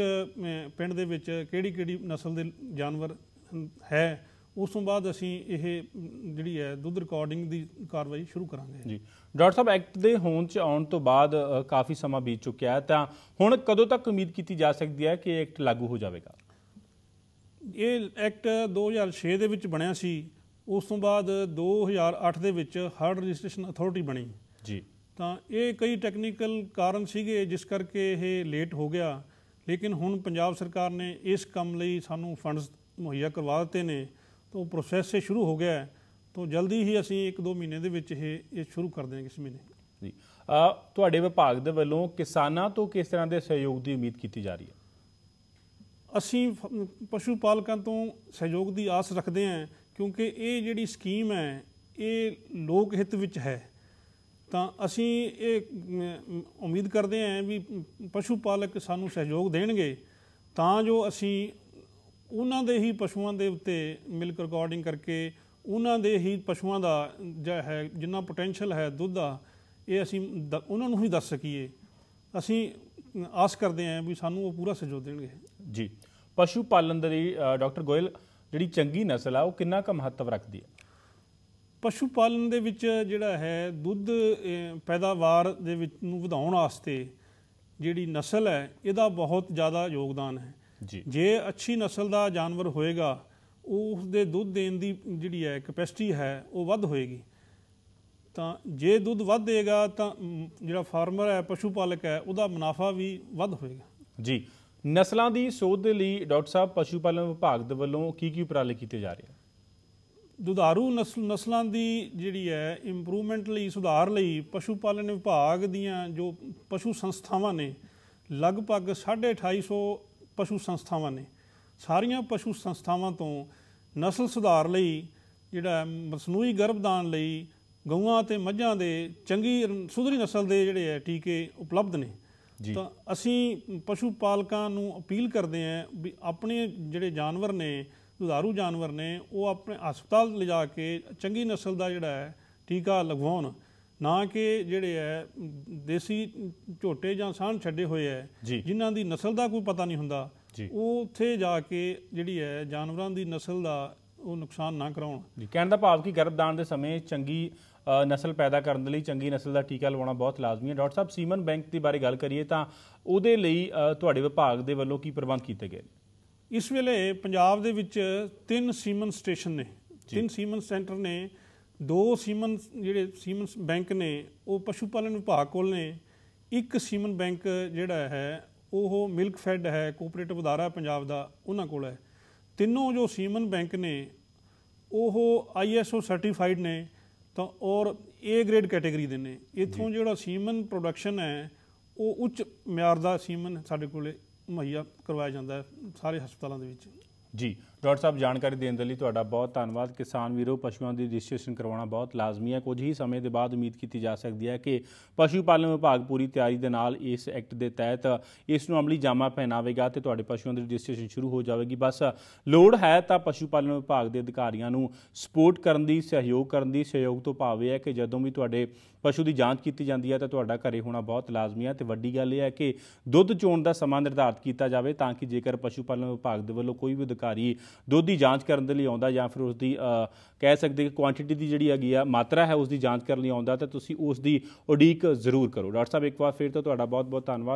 ਪਿੰਡ ਦੇ ਵਿੱਚ ਕਿਹੜੀ ਕਿਹੜੀ ਨਸਲ ਦੇ ਜਾਨਵਰ ਹੈ। ਉਸ ਤੋਂ ਬਾਅਦ ਅਸੀਂ ਇਹ ਜਿਹੜੀ ਹੈ ਦੁੱਧ ਰਿਕਾਰਡਿੰਗ ਦੀ ਕਾਰਵਾਈ ਸ਼ੁਰੂ ਕਰਾਂਗੇ। ਜੀ। ਡਾਕਟਰ ਸਾਹਿਬ ਐਕਟ ਦੇ ਹੋਣ ਚ ਆਉਣ ਤੋਂ ਬਾਅਦ ਕਾਫੀ ਸਮਾਂ ਬੀਤ ਚੁੱਕਿਆ ਹੈ। ਤਾਂ ਹੁਣ ਕਦੋਂ ਤੱਕ ਉਮੀਦ ਕੀਤੀ ਜਾ ਸਕਦੀ ਹੈ ਕਿ ਐਕਟ ਲਾਗੂ ਹੋ ਜਾਵੇਗਾ? ਇਹ ਐਕਟ 2006 ਦੇ ਵਿੱਚ ਬਣਿਆ ਸੀ। ਉਸ ਤੋਂ ਬਾਅਦ 2008 ਦੇ ਵਿੱਚ ਹਰਡ ਰਜਿਸਟ੍ਰੇਸ਼ਨ ਅਥਾਰਟੀ ਬਣੀ। ਜੀ। ਤਾਂ ਇਹ ਕਈ ਟੈਕਨੀਕਲ ਕਾਰਨ ਸੀਗੇ ਜਿਸ ਕਰਕੇ ਇਹ ਲੇਟ ਹੋ ਗਿਆ। ਲੇਕਿਨ ਹੁਣ ਪੰਜਾਬ ਸਰਕਾਰ ਨੇ ਇਸ ਕੰਮ ਲਈ ਸਾਨੂੰ ਫੰਡਸ ਮੁਹੱਈਆ ਕਰਵਾ ਦਿੱਤੇ ਨੇ। ਤਾਂ ਪ੍ਰੋਸੈਸ ਇਹ ਸ਼ੁਰੂ ਹੋ ਗਿਆ ਹੈ। ਤਾਂ ਜਲਦੀ ਹੀ ਅਸੀਂ 1-2 ਮਹੀਨੇ ਦੇ ਵਿੱਚ ਇਹ ਇਹ ਸ਼ੁਰੂ ਕਰ ਦਿਆਂਗੇ ਇਸ ਮਹੀਨੇ। ਜੀ। ਤੁਹਾਡੇ ਵਿਭਾਗ ਦੇ ਵੱਲੋਂ ਕਿਸਾਨਾਂ ਤੋਂ ਕਿਸ ਤਰ੍ਹਾਂ ਦੇ ਸਹਿਯੋਗ ਦੀ ਉਮੀਦ ਕੀਤੀ ਜਾ ਰਹੀ ਹੈ? ਅਸੀਂ ਫ- ਪਸ਼ੂ ਪਾਲਕਾਂ ਤੋਂ ਸਹਿਯੋਗ ਦੀ ਆਸ ਰੱਖਦੇ ਹਾਂ, ਕਿਉਂਕਿ ਇਹ ਜਿਹੜੀ ਸਕੀਮ ਹੈ, ਇਹ ਲੋਕ ਹਿੱਤ ਵਿੱਚ ਹੈ। ਤਾਂ ਅਸੀਂ ਇਹ ਉਮੀਦ ਕਰਦੇ ਹਾਂ ਵੀ ਪਸ਼ੂ ਪਾਲਕ ਸਾਨੂੰ ਸਹਿਯੋਗ ਦੇਣਗੇ, ਤਾਂ ਜੋ ਅਸੀਂ ਉਹਨਾਂ ਦੇ ਹੀ ਪਸ਼ੂਆਂ ਦੇ ਉੱਤੇ ਮਿਲਕ ਰਿਕਾਰਡਿੰਗ ਕਰਕੇ ਉਹਨਾਂ ਦੇ ਹੀ ਪਸ਼ੂਆਂ ਦਾ ਜਿਹੜਾ ਹੈ, ਜਿੰਨਾ ਪੋਟੈਂਸ਼ੀਅਲ ਹੈ ਦੁੱਧ ਦਾ, ਇਹ ਅਸੀਂ ਦ- ਉਹਨਾਂ ਨੂੰ ਹੀ ਦੱਸ ਸਕੀਏ। ਅਸੀਂ ਆਸ ਕਰਦੇ ਹਾਂ ਵੀ ਸਾਨੂੰ ਉਹ ਪੂਰਾ ਸਹਿਯੋਗ ਦੇਣਗੇ। ਜੀ। ਪਸ਼ੂ ਪਾਲਣ ਦੇ ਲਈ ਡਾਕਟਰ ਗੋਇਲ ਜਿਹੜੀ ਚੰਗੀ ਨਸਲ ਆ ਉਹ ਕਿੰਨਾ ਕੁ ਮਹੱਤਵ ਰੱਖਦੀ ਹੈ ਪਸ਼ੂ ਪਾਲਣ ਦੇ ਵਿੱਚ ਜਿਹੜਾ ਹੈ ਦੁੱਧ ਪੈਦਾਵਾਰ ਦੇ ਵਿੱਚ ਨੂੰ ਵਧਾਉਣ ਵਾਸਤੇ ਜਿਹੜੀ ਨਸਲ ਹੈ ਇਹਦਾ ਬਹੁਤ ਜ਼ਿਆਦਾ ਯੋਗਦਾਨ ਹੈ। ਜੀ। ਜੇ ਅੱਛੀ ਨਸਲ ਦਾ ਜਾਨਵਰ ਹੋਏਗਾ ਉਸ ਦੇ ਦੁੱਧ ਦੇਣ ਦੀ ਜਿਹੜੀ ਹੈ ਕੈਪੈਸਿਟੀ ਹੈ ਉਹ ਵੱਧ ਹੋਏਗੀ। ਤਾਂ ਜੇ ਦੁੱਧ ਵੱਧ ਦੇਗਾ ਤਾਂ ਜਿਹੜਾ ਫਾਰਮਰ ਹੈ ਪਸ਼ੂ ਪਾਲਕ ਹੈ ਉਹਦਾ ਮੁਨਾਫਾ ਵੀ ਵੱਧ ਹੋਏਗਾ। ਜੀ। ਨਸਲਾਂ ਦੀ ਸੋਧ ਦੇ ਲਈ ਡਾਕਟਰ ਸਾਹਿਬ ਪਸ਼ੂ ਪਾਲਣ ਵਿਭਾਗ ਦੇ ਵੱਲੋਂ ਕੀ ਕੀ ਉਪਰਾਲੇ ਕੀਤੇ ਜਾ ਰਹੇ ਹਨ ਦੁਧਾਰੂ ਨਸਲ ਨਸਲਾਂ ਦੀ ਜਿਹੜੀ ਹੈ ਇੰਪਰੂਵਮੈਂਟ ਲਈ, ਸੁਧਾਰ ਲਈ ਪਸ਼ੂ ਪਾਲਣ ਵਿਭਾਗ ਦੀਆਂ ਜੋ ਪਸ਼ੂ ਸੰਸਥਾਵਾਂ ਨੇ, ਲਗਭਗ 2850 ਪਸ਼ੂ ਸੰਸਥਾਵਾਂ ਨੇ। ਸਾਰੀਆਂ ਪਸ਼ੂ ਸੰਸਥਾਵਾਂ ਤੋਂ ਨਸਲ ਸੁਧਾਰ ਲਈ, ਜਿਹੜਾ ਮਸਨੂਈ ਗਰਭਦਾਨ ਲਈ ਗਊਆਂ ਤੇ ਮੱਝਾਂ ਦੇ ਚੰਗੀ ਸੁਧਰੀ ਨਸਲ ਦੇ ਜਿਹੜੇ ਹੈ, ਟੀਕੇ ਉਪਲਬਧ ਨੇ। ਤਾਂ ਅਸੀਂ ਪਸ਼ੂ ਪਾਲਕਾਂ ਨੂੰ ਅਪੀਲ ਕਰਦੇ ਹਾਂ ਵੀ ਆਪਣੇ ਜਿਹੜੇ ਜਾਨਵਰ ਨੇ ਦੁਧਾਰੂ ਜਾਨਵਰ ਨੇ ਉਹ ਆਪਣੇ ਹਸਪਤਾਲ ਲਿਜਾ ਕੇ ਚੰਗੀ ਨਸਲ ਦਾ ਜਿਹੜਾ ਹੈ ਟੀਕਾ ਲਗਵਾਉਣ ਨਾ ਕਿ ਜਿਹੜੇ ਹੈ ਦੇਸੀ ਝੋਟੇ ਜਾਂ ਸਾਂਢ ਛੱਡੇ ਹੋਏ ਹੈ। ਜਿਨ੍ਹਾਂ ਦੀ ਨਸਲ ਦਾ ਕੋਈ ਪਤਾ ਨਹੀਂ ਹੁੰਦਾ। ਉਹ ਉੱਥੇ ਜਾ ਕੇ ਜਿਹੜੀ ਹੈ ਜਾਨਵਰਾਂ ਦੀ ਨਸਲ ਦਾ ਉਹ ਨੁਕਸਾਨ ਨਾ ਕਰਾਉਣ ਜੀ ਕਹਿਣ ਦਾ ਭਾਵ ਕਿ ਗਰਭਦਾਨ ਦੇ ਸਮੇਂ ਚੰਗੀ ਨਸਲ ਪੈਦਾ ਕਰਨ ਦੇ ਲਈ ਚੰਗੀ ਨਸਲ ਦਾ ਟੀਕਾ ਲਵਾਉਣਾ ਬਹੁਤ ਲਾਜ਼ਮੀ ਹੈ। ਡਾਕਟਰ ਸਾਹਿਬ ਸੀਮਨ ਬੈਂਕ ਦੀ ਬਾਰੇ ਗੱਲ ਕਰੀਏ ਤਾਂ ਉਹਦੇ ਲਈ ਤੁਹਾਡੇ ਵਿਭਾਗ ਦੇ ਵੱਲੋਂ ਕੀ ਪ੍ਰਬੰਧ ਕੀਤੇ ਗਏ? ਇਸ ਵੇਲੇ ਪੰਜਾਬ ਦੇ ਵਿੱਚ ਤਿੰਨ ਸੀਮਨ ਸਟੇਸ਼ਨ ਨੇ। ਤਿੰਨ ਸੀਮਨ ਸੈਂਟਰ ਨੇ ਦੋ ਸੀਮਨ ਜਿਹੜੇ ਸੀਮਨ ਬੈਂਕ ਨੇ ਉਹ ਪਸ਼ੂ ਪਾਲਣ ਵਿਭਾਗ ਕੋਲ ਨੇ। ਇੱਕ ਸੀਮਨ ਬੈਂਕ ਜਿਹੜਾ ਹੈ ਉਹ ਮਿਲਕ ਫੈਡ ਹੈ ਕੋਆਪਰੇਟਿਵ ਅਦਾਰਾ ਪੰਜਾਬ ਦਾ ਉਹਨਾਂ ਕੋਲ ਹੈ। ਤਿੰਨੋਂ ਜੋ ਸੀਮਨ ਬੈਂਕ ਨੇ ਉਹ ਆਈਐਸਓ ਸਰਟੀਫਾਈਡ ਨੇ। ਤਾਂ ਔਰ ਏ ਗ੍ਰੇਡ ਕੈਟਾਗਰੀ ਦੇ ਨੇ ਇਥੋਂ ਜਿਹੜਾ ਸੀਮਨ ਪ੍ਰੋਡਕਸ਼ਨ ਹੈ ਉਹ ਉੱਚ ਮਿਆਰ ਦਾ ਸੀਮਨ ਸਾਡੇ ਕੋਲੇ ਮੁਹੱਈਆ ਕਰਵਾਇਆ ਜਾਂਦਾ ਹੈ ਸਾਰੇ ਹਸਪਤਾਲਾਂ ਦੇ ਵਿੱਚ। ਜੀ। ਡਾਕਟਰ ਸਾਹਿਬ, ਜਾਣਕਾਰੀ ਦੇਣ ਦੇ ਲਈ ਤੁਹਾਡਾ ਬਹੁਤ ਧੰਨਵਾਦ। ਕਿਸਾਨ ਵੀਰੋ, ਪਸ਼ੂਆਂ ਦੀ ਰਜਿਸਟ੍ਰੇਸ਼ਨ ਕਰਵਾਉਣਾ ਬਹੁਤ ਲਾਜ਼ਮੀ ਹੈ। ਕੁਝ ਹੀ ਸਮੇਂ ਦੇ ਬਾਅਦ ਉਮੀਦ ਕੀਤੀ ਜਾ ਸਕਦੀ ਹੈ ਕਿ ਪਸ਼ੂ ਪਾਲਣ ਵਿਭਾਗ ਪੂਰੀ ਤਿਆਰੀ ਦੇ ਨਾਲ ਇਸ ਐਕਟ ਦੇ ਤਹਿਤ ਇਸ ਨੂੰ ਅਮਲੀ ਜਾਮਾ ਪਹਿਨਾਵੇਗਾ ਤੇ ਤੁਹਾਡੇ ਪਸ਼ੂਆਂ ਦੀ ਰਜਿਸਟ੍ਰੇਸ਼ਨ ਸ਼ੁਰੂ ਹੋ ਜਾਵੇਗੀ। ਬਸ ਲੋੜ ਹੈ ਤਾਂ ਪਸ਼ੂ ਪਾਲਣ ਵਿਭਾਗ ਦੇ ਅਧਿਕਾਰੀਆਂ ਨੂੰ ਸਪੋਰਟ ਕਰਨ ਦੀ, ਸਹਿਯੋਗ ਕਰਨ ਦੀ। ਸਹਿਯੋਗ ਤੋਂ ਭਾਵ ਇਹ ਹੈ ਕਿ ਜਦੋਂ ਵੀ ਤੁਹਾਡੇ ਪਸ਼ੂ ਦੀ ਜਾਂਚ ਕੀਤੀ ਜਾਂਦੀ ਹੈ ਤਾਂ ਤੁਹਾਡਾ ਘਰੇ ਹੋਣਾ ਬਹੁਤ ਲਾਜ਼ਮੀ ਹੈ ਤੇ ਵੱਡੀ ਗੱਲ ਇਹ ਹੈ ਕਿ ਦੁੱਧ ਚੋਣ ਦਾ ਸਮਾਂ ਨਿਰਧਾਰਤ ਕੀਤਾ ਜਾਵੇ ਤਾਂ ਕਿ ਜੇਕਰ ਪਸ਼ੂ ਪਾਲਣ ਵਿਭਾਗ ਦੇ ਵੱਲੋਂ ਕੋਈ ਵੀ ਅਧਿਕਾਰੀ ਦੁੱਧ ਦੀ ਜਾਂਚ ਕਰਨ ਦੇ ਲਈ ਆਉਂਦਾ ਜਾਂ ਫਿਰ ਉਸ ਦੀ ਕਹਿ ਸਕਦੇ ਕਿ ਕੁਆਂਟੀਟੀ ਦੀ ਜਿਹੜੀ ਹੈਗੀ ਆ ਮਾਤਰਾ ਹੈ ਉਸ ਦੀ ਜਾਂਚ ਕਰਨ ਲਈ ਆਉਂਦਾ, ਤਾਂ ਤੁਸੀਂ ਉਸ ਦੀ ਉਡੀਕ ਜ਼ਰੂਰ ਕਰੋ। ਡਾਕਟਰ ਸਾਹਿਬ, ਇੱਕ ਵਾਰ ਫਿਰ ਤੋਂ ਤੁਹਾਡਾ ਬਹੁਤ ਬਹੁਤ ਧੰਨਵਾਦ।